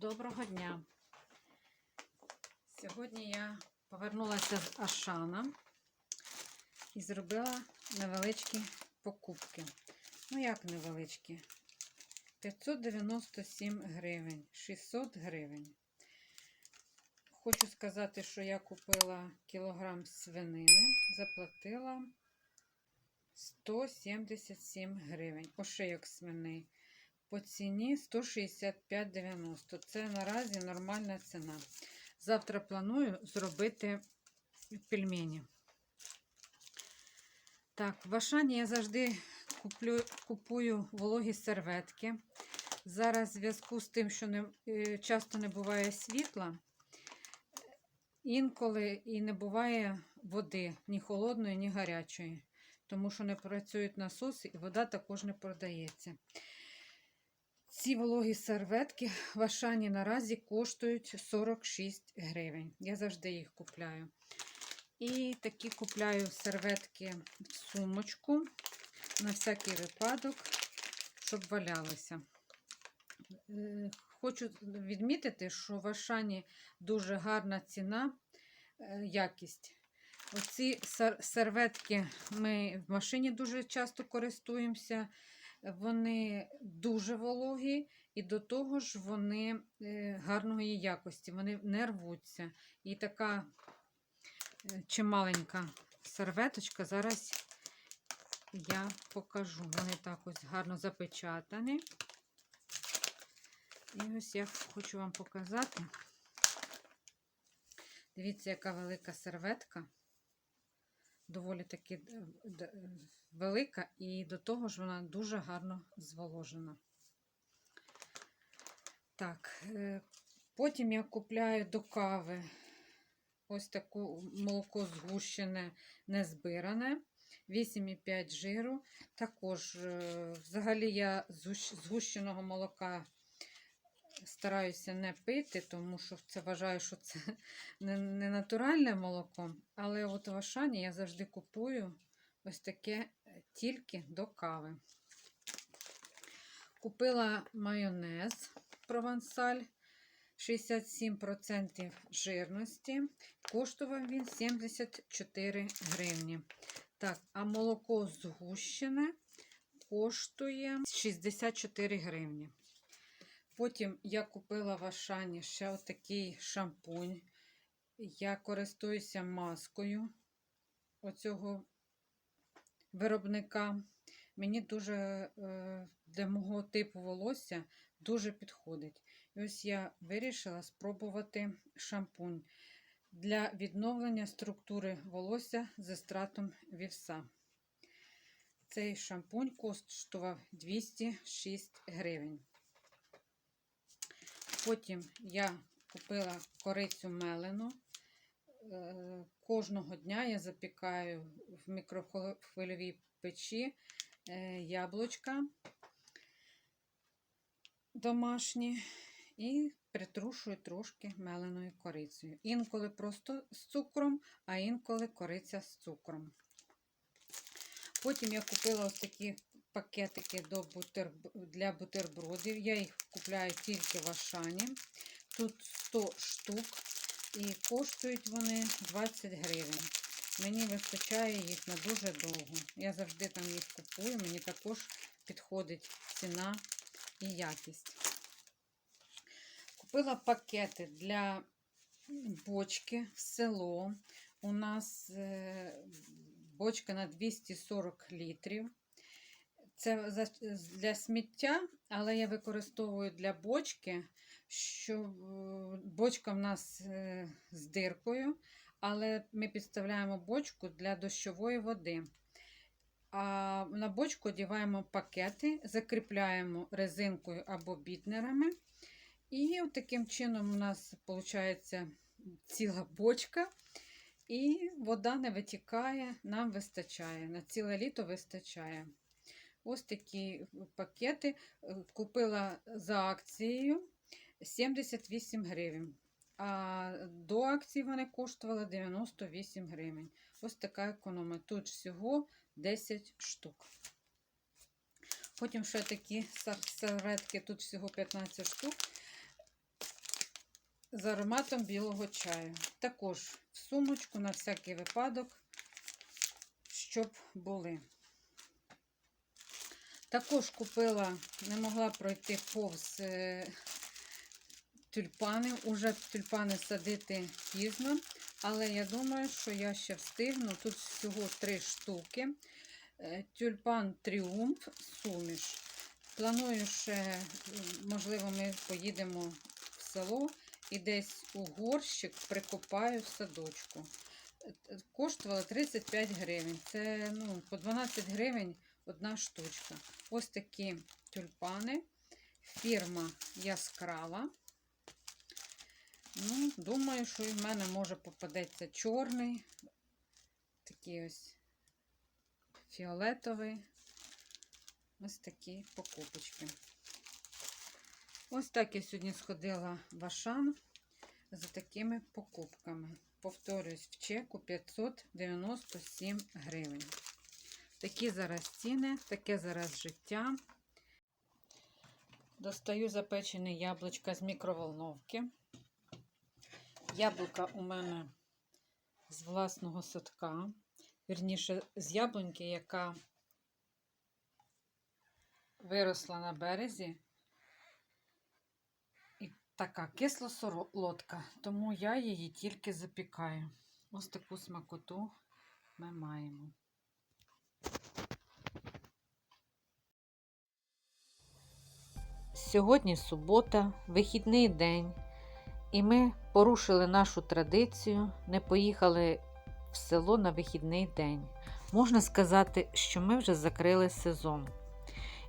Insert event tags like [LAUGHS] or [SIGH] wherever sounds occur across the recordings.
Доброго дня! Сьогодні я повернулася з Ашана і зробила невеличкі покупки. Ну, як невеличкі? 597 гривень, 600 гривень. Хочу сказати, що я купила кілограм свинини, заплатила 177 гривень. Ошийок свини по ціні 165,90. Це наразі нормальна ціна. Завтра планую зробити пельмені. Так, в Ашані я завжди куплю, купую вологі серветки. Зараз, в зв'язку з тим, що не, е, часто не буває світла, інколи і не буває води ні холодної, ні гарячої, тому що не працюють насоси і вода також не продається. Ці вологі серветки в Ашані наразі коштують 46 гривень. Я завжди їх купляю. І такі купляю серветки в сумочку на всякий випадок, щоб валялися. Е, Хочу відмітити, що в Ашані дуже гарна ціна, е, якість. Оці серветки ми в машині дуже часто користуємося. Вони дуже вологі, і до того ж вони е, гарної якості, вони не рвуться. І така е, чималенька серветочка. Зараз я покажу. Вони так ось гарно запечатані. І ось я хочу вам показати. Дивіться, яка велика серветка. Доволі таки е, е, велика, і до того ж вона дуже гарно зволожена. Так, е, потім я купляю до кави ось таку молоко згущене, незбиране, 8,5 жиру. Також, взагалі, я згущ- згущеного молока стараюся не пити, тому що це вважаю, що це [LAUGHS] не, не натуральне молоко. Але от в Ашані я завжди купую ось таке е, тільки до кави. Купила майонез провансаль 67% жирності. Коштував він 74 гривні. Так, а молоко згущене коштує 64 гривні. Потім я купила в Ашані ще отакий шампунь. Я користуюся маскою оцього виробника. Мені дуже е, для мого типу волосся дуже підходить. І ось я вирішила спробувати шампунь для відновлення структури волосся з естратом вівса. Цей шампунь коштував 206 гривень. Потім я купила корицю мелену. Е, Кожного дня я запікаю в мікрохвильовій печі е, яблучка домашні і притрушую трошки меленою корицею. Інколи просто з цукром, а інколи кориця з цукром. Потім я купила ось такі пакетики до бутер... для бутербродів. Я їх купляю тільки в Ашані. Тут 100 штук і коштують вони 20 гривень. Мені вистачає їх на дуже довго. Я завжди там їх купую, мені також підходить ціна і якість. Купила пакети для бочки в село. У нас е, бочка на 240 літрів. Це для сміття, але я використовую для бочки, що е, бочка в нас е, з диркою, але ми підставляємо бочку для дощової води. А на бочку одягаємо пакети, закріпляємо резинкою або бітнерами. І таким чином у нас виходить ціла бочка, і вода не витікає, нам вистачає. На ціле літо вистачає. Ось такі пакети е, купила за акцією 78 гривень. А до акції вони коштували 98 гривень. Ось така економія. Тут всього 10 штук. Потім ще такі серветки, тут всього 15 штук. з ароматом білого чаю. Також в сумочку на всякий випадок, щоб були. Також купила, не могла пройти повз е, тюльпани. Уже тюльпани садити пізно, але я думаю, що я ще встигну. Тут всього три штуки. Е, Тюльпан Тріумф суміш. Планую ще, е, можливо, ми поїдемо в село і десь у горщик прикопаю садочку. Коштувало 35 гривень. Це ну, по 12 гривень одна штучка. Ось такі тюльпани. Фірма Яскрава. Ну, думаю, що і в мене може попадеться чорний, такий ось фіолетовий. Ось такі покупочки. Ось так я сьогодні сходила в Ашан за такими покупками. Повторюсь, в чеку 597 гривень. Такі зараз ціни, таке зараз життя. Достаю запечене яблучка з мікроволновки. Яблука у мене з власного садка. Вірніше, з яблуньки, яка виросла на березі. І така кисла солодка, тому я її тільки запікаю. Ось таку смакоту ми маємо. Сьогодні субота, вихідний день, і ми порушили нашу традицію, не поїхали в село на вихідний день. Можна сказати, що ми вже закрили сезон.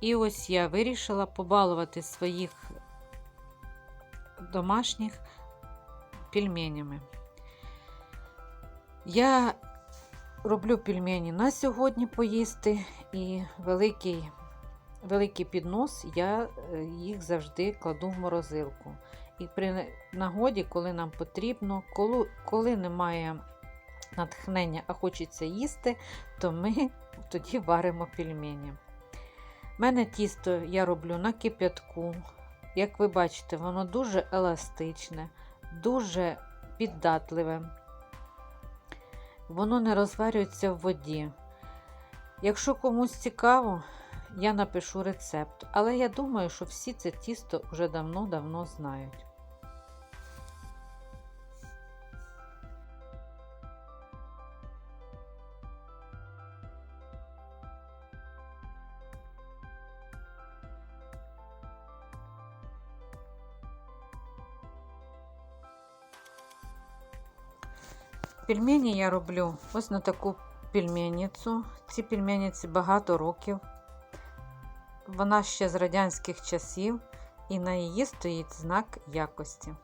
І ось я вирішила побалувати своїх домашніх пельменями. Я роблю пельмені на сьогодні поїсти і великий великий піднос, я е, їх завжди кладу в морозилку. І при нагоді, коли нам потрібно, коли, коли немає натхнення, а хочеться їсти, то ми [LAUGHS] тоді варимо пельмені. У мене тісто я роблю на кип'ятку. Як ви бачите, воно дуже еластичне, дуже піддатливе. Воно не розварюється в воді. Якщо комусь цікаво, я напишу рецепт, але я думаю, що всі це тісто вже давно-давно знають. Пельмені я роблю ось на таку пельменницю. Ці пельменниці багато років. Вона ще з радянських часів, і на її стоїть знак якості.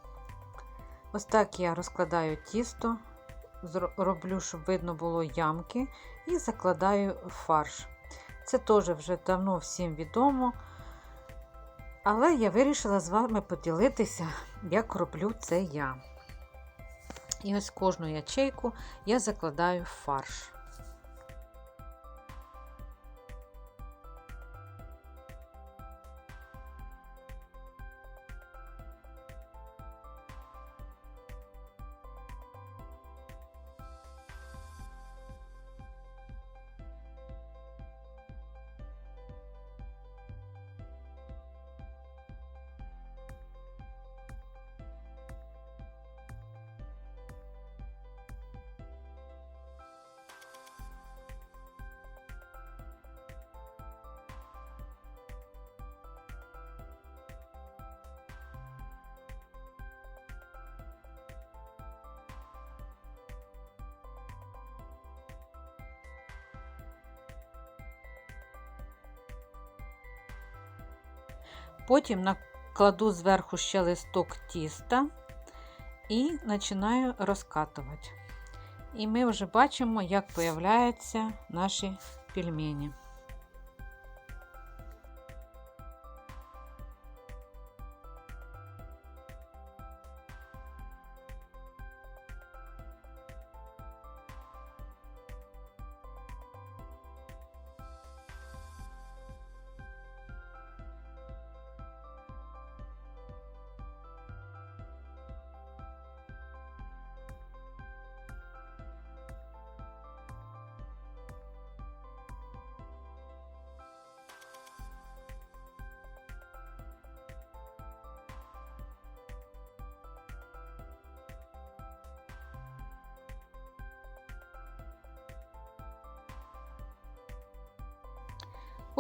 Ось так я розкладаю тісто, роблю, щоб видно було ямки, і закладаю фарш. Це теж вже давно всім відомо. Але я вирішила з вами поділитися, як роблю це я. І ось кожну ячейку я закладаю фарш. Потім накладу зверху ще листок тіста і починаю розкатувати. І ми вже бачимо, як появляються наші пельмені.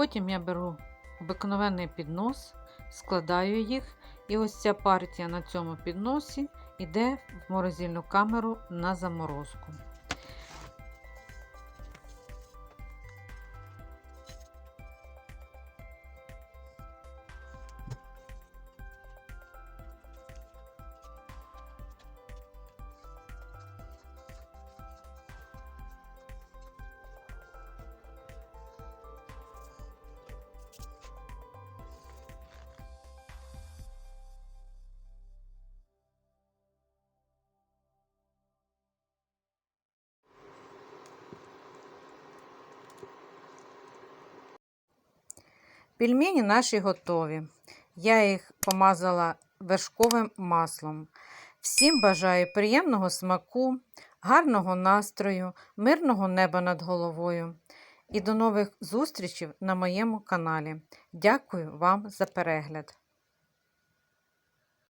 Потім я беру обикновений піднос, складаю їх, і ось ця партія на цьому підносі йде в морозильну камеру на заморозку. Пельмені наші готові. Я їх помазала вершковим маслом. Всім бажаю приємного смаку, гарного настрою, мирного неба над головою. І до нових зустрічей на моєму каналі. Дякую вам за перегляд!